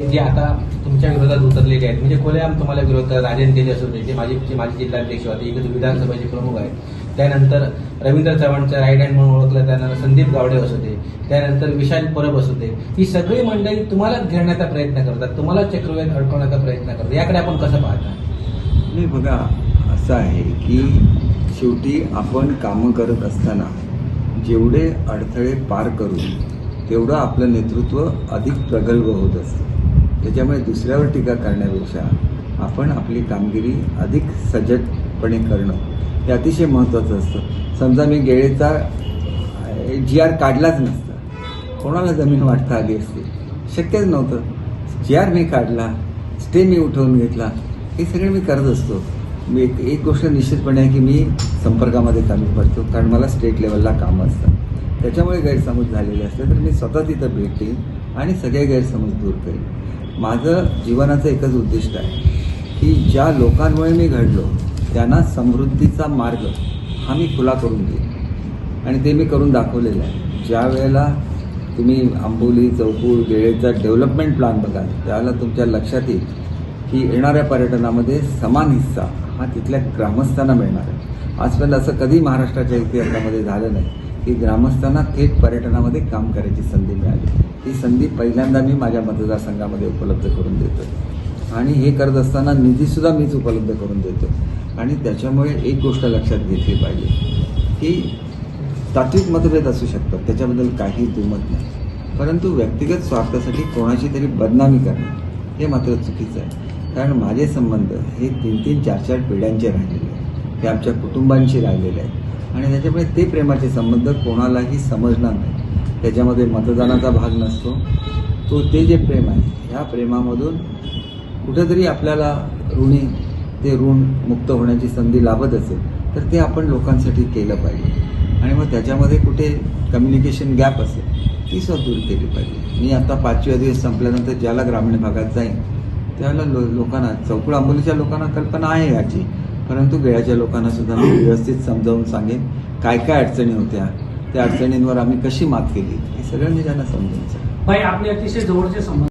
जे आता तुमच्या विरोधात उतरलेले आहेत. म्हणजे खुलेआम तुम्हाला विरोध राजन तेज असू दे जे माझे माजी जिल्हाध्यक्ष होते इकडे विधानसभेचे प्रमुख आहेत. त्यानंतर रवींद्र चव्हाणचं राईट हँड म्हणून ओळखलं त्यानंतर संदीप गावडे असू दे त्यानंतर विशाल परब असू दे ही सगळी मंडळी तुम्हालाच घेण्याचा प्रयत्न करतात तुम्हाला चक्रव्यात अडकवण्याचा प्रयत्न करतात. याकडे आपण कसं पाहता? नाही बघा असं आहे की शेवटी आपण कामं करत असताना जेवढे अडथळे पार करू तेवढं आपलं नेतृत्व अधिक प्रगल्भ होत असतं. त्याच्यामुळे दुसऱ्यावर टीका करण्यापेक्षा आपण आपली कामगिरी अधिक सजगपणे करणं हे अतिशय महत्त्वाचं असतं. समजा मी गेळेचा जी आर काढलाच नसता. कोणाला जमीन वाटता आली असते? शक्यच नव्हतं. जी आर मी काढला स्टे मी उठवून घेतला हे सगळं मी करत असतो. मी एक एक गोष्ट निश्चितपणे आहे की मी संपर्कामध्ये कमी पडतो कारण मला स्टेट लेवलला कामं असतात. त्याच्यामुळे गैरसमज झालेले असले तर मी स्वतः तिथं भेट देईन आणि सगळे गैरसमज दूर करेन. माझं जीवनाचं एकच उद्दिष्ट आहे की ज्या लोकांमुळे मी घडलो त्यांना समृद्धीचा मार्ग हा मी खुला करून देईन. आणि ते मी करून दाखवलेलं आहे. ज्या वेळेला तुम्ही आंबोली चौकूळ वेळेचा डेव्हलपमेंट प्लॅन बघाल त्याला तुमच्या लक्षात येईल की येणाऱ्या पर्यटनामध्ये समान हिस्सा हा तिथल्या ग्रामस्थांना मिळणार आहे. आजपर्यंत असं कधी महाराष्ट्राच्या इतिहासामध्ये झालं नाही की ग्रामस्थांना थेट पर्यटनामध्ये काम करायची संधी मिळाली. ही संधी पहिल्यांदा मी माझ्या मतदारसंघामध्ये उपलब्ध करून देतो आणि हे करत असताना निधीसुद्धा मीच उपलब्ध करून देतो आणि त्याच्यामुळे एक गोष्ट लक्षात घेतली पाहिजे की तात्विक मतभेद असू शकतात. त्याच्याबद्दल काही दुमत नाही. परंतु व्यक्तिगत स्वार्थासाठी कोणाची तरी बदनामी करणं हे मात्र चुकीचं आहे. कारण माझे संबंध हे तीन तीन चार चार पिढ्यांचे राहिलेले आहेत. ते आमच्या कुटुंबांशी राहिलेले आहेत. आणि त्याच्यामुळे ते प्रेमाचे संबंध कोणालाही समजणार नाही. त्याच्यामध्ये मतदानाचा भाग नसतो. तो ते जे प्रेम आहे ह्या प्रेमामधून कुठेतरी आपल्याला ऋणी ते ऋण मुक्त होण्याची संधी लाभत असेल तर ते आपण लोकांसाठी केलं पाहिजे. आणि मग त्याच्यामध्ये कुठे कम्युनिकेशन गॅप असेल ती सुद्धा दूर केली पाहिजे. मी आता पाचव्या दिवस संपल्यानंतर ज्याला ग्रामीण भागात जाईन त्यावेळेला लो लोकांना चौकड आंबोलीच्या लोकांना कल्पना आहे याची. परंतु गेळ्याच्या लोकांना सुद्धा मी व्यवस्थित समजावून सांगेन काय काय अडचणी होत्या त्या अडचणींवर आम्ही कशी मात केली हे सगळं मी त्यांना समजून सांगेन. भाई आपले अतिशय जवळचे संबंध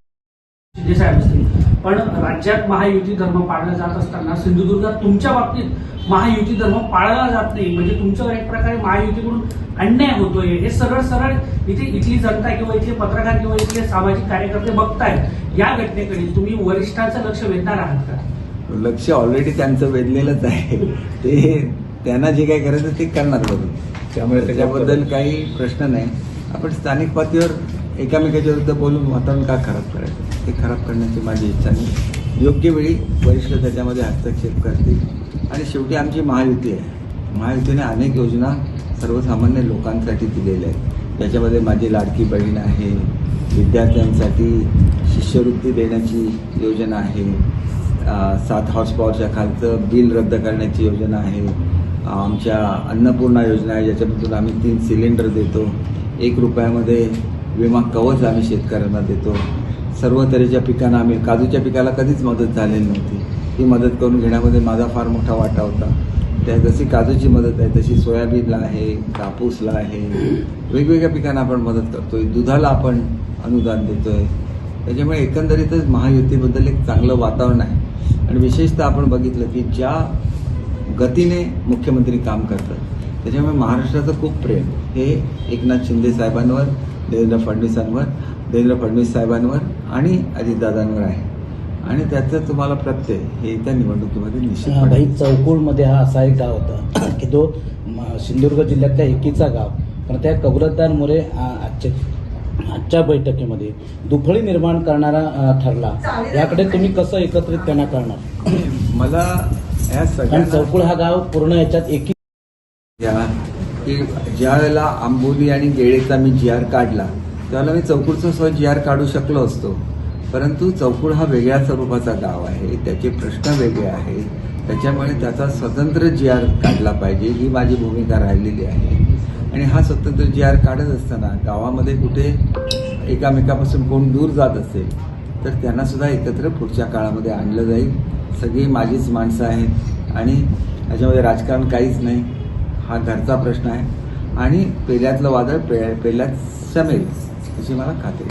शिंदे साहेब असतील. पण राज्यात महायुती धर्म पाळला जात असताना सिंधुदुर्गात तुमच्या बाबतीत महायुती धर्म पाळला जात नाही. म्हणजे तुमच्यावर एक प्रकारे महायुतीकडून अन्याय होतोय. हे सरळ सरळ इथे इथली जनता किंवा इथले पत्रकार किंवा इथले सामाजिक कार्यकर्ते बघतायत. या घटनेकडे तुम्ही वरिष्ठांचं लक्ष वेधणार आहात का? लक्ष ऑलरेडी त्यांचं वेधलेलंच आहे. ते त्यांना जे काही करायचं ते करणार बघून त्यामुळे त्याच्याबद्दल काही प्रश्न नाही. आपण स्थानिक पातळीवर एकामेकाच्या विरुद्ध बोलून वातावरण का खराब करायचं? ते खराब करण्याची माझी इच्छा नाही. योग्य वेळी वरिष्ठ त्याच्यामध्ये हस्तक्षेप करतील. आणि शेवटी आमची महायुती आहे. महायुतीने अनेक योजना सर्वसामान्य लोकांसाठी दिलेल्या आहेत. त्याच्यामध्ये माझी लाडकी बहीण आहे. विद्यार्थ्यांसाठी शिष्यवृत्ती देण्याची योजना आहे. सात हॉर्स पॉवरच्या खालचं बिल रद्द करण्याची योजना आहे. आमच्या अन्नपूर्णा योजना आहे. ज्याच्यामधून आम्ही तीन सिलेंडर देतो. एक रुपयामध्ये विमा कवच आम्ही शेतकऱ्यांना देतो. सर्व तऱ्हेच्या पिकांना आम्ही काजूच्या पिकाला कधीच मदत झालेली नव्हती. ही मदत करून घेण्यामध्ये माझा फार मोठा वाटा होता. त्या जशी काजूची मदत आहे तशी सोयाबीनला आहे कापूसला आहे. वेगवेगळ्या पिकांना आपण मदत करतोय. दुधाला आपण अनुदान देतोय. त्याच्यामुळे एकंदरीतच महायुतीबद्दल एक चांगलं वातावरण आहे. आणि विशेषतः आपण बघितलं की ज्या गतीने मुख्यमंत्री काम करतात त्याच्यामुळे महाराष्ट्राचं खूप प्रेम. हे एकनाथ शिंदे साहेबांवर देवेंद्र फडणवीसांवर देवेंद्र फडणवीस साहेबांवर आणि अजितदादांवर आहे. आणि त्याचं तुम्हाला प्रत्यय हे त्या निवडणुकीमध्ये निश्चितपणे भाई चौकुळमध्ये हा असा एक गाव होता की तो सिंधुदुर्ग जिल्ह्यातल्या एकीचा गाव. पण त्या कबरतदार मोरे आ, आजच्या आजच्या बैठकीमध्ये दुफळी निर्माण करणारा ठरला. याकडे तुम्ही कसं एकत्रितपणा करणार? मला या कारण सगळ्यांना चौकुळ हा गाव पूर्ण याच्यात एकी ज्या वेळेला आंबोली आणि गेळेचा मी जी आर काढला त्याला मी चौकुडचा सुद्धा जी आर काढू शकलो असतो. परंतु चौकुड हा वेगळ्या स्वरूपाचा गाव आहे. त्याचे प्रश्न वेगळे आहेत. त्याच्यामुळे त्याचा स्वतंत्र जी आर काढला पाहिजे ही माझी भूमिका राहिलेली आहे. आणि हा स्वतंत्र जी आर काढत असताना गावामध्ये कुठे एकामेकापासून कोण दूर जात असेल तर त्यांना सुद्धा एकत्र पुढच्या काळामध्ये आणलं जाईल. सगळी माझीच माणसं आहेत. आणि याच्यामध्ये राजकारण काहीच नाही. हा घरचा प्रश्न आहे. आणि पेल्यातलं वादळ पे पेल्यात समेल Zimara Cátere.